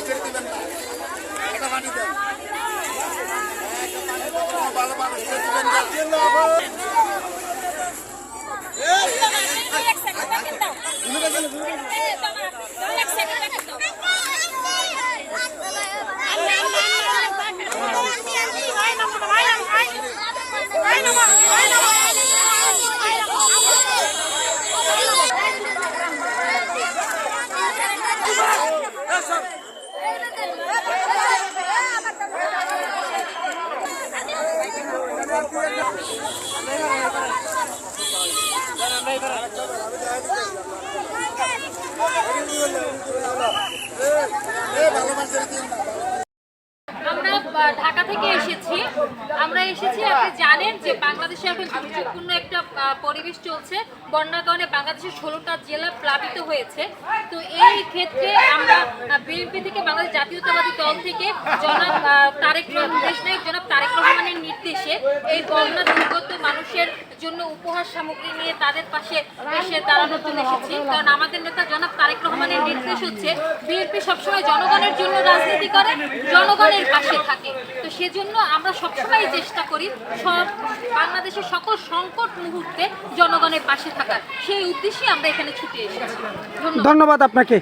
ছেড়ে দিবেন না একটা পানি দেন, ভালো মানুষ ছেড়ে দিবেন না। এ, ভালো মানুষ ছেড়ে দিবেন না আমরা ঢাকা থেকে এসেছি। আমরা এসেছি, আপনি জানেন যে বাংলাদেশে এখন দুর্যোগপূর্ণ একটা পরিবেশ চলছে। বন্যার কারণে বাংলাদেশের ষোলোটা জেলা প্লাবিত হয়েছে। তো এই ক্ষেত্রে আমরা বিএনপি থেকে বাংলাদেশ জাতীয়তাবাদী দল থেকে জনাব তারেক রহমান দেশ নায়ক জনাব তারেক রহমানের নির্দেশে এই বন্যা জন্য উপহার সামগ্রী নিয়ে তাদের পাশে এসে দাঁড়ানোর জন্য এসেছি। কারণ আমাদের নেতা জনাব তারেক রহমানের নির্দেশ হচ্ছে, বিএনপি সবসময় জনগণের জন্য রাজনীতি করে, জনগণের পাশে থাকে। তো সেজন্য আমরা সবসময় চেষ্টা করি সব বাংলাদেশের সকল সংকট মুহূর্তে জনগণের পাশে থাকার। সেই উদ্দেশ্যে আমরা এখানে ছুটে এসেছি। ধন্যবাদ। আপনাকে।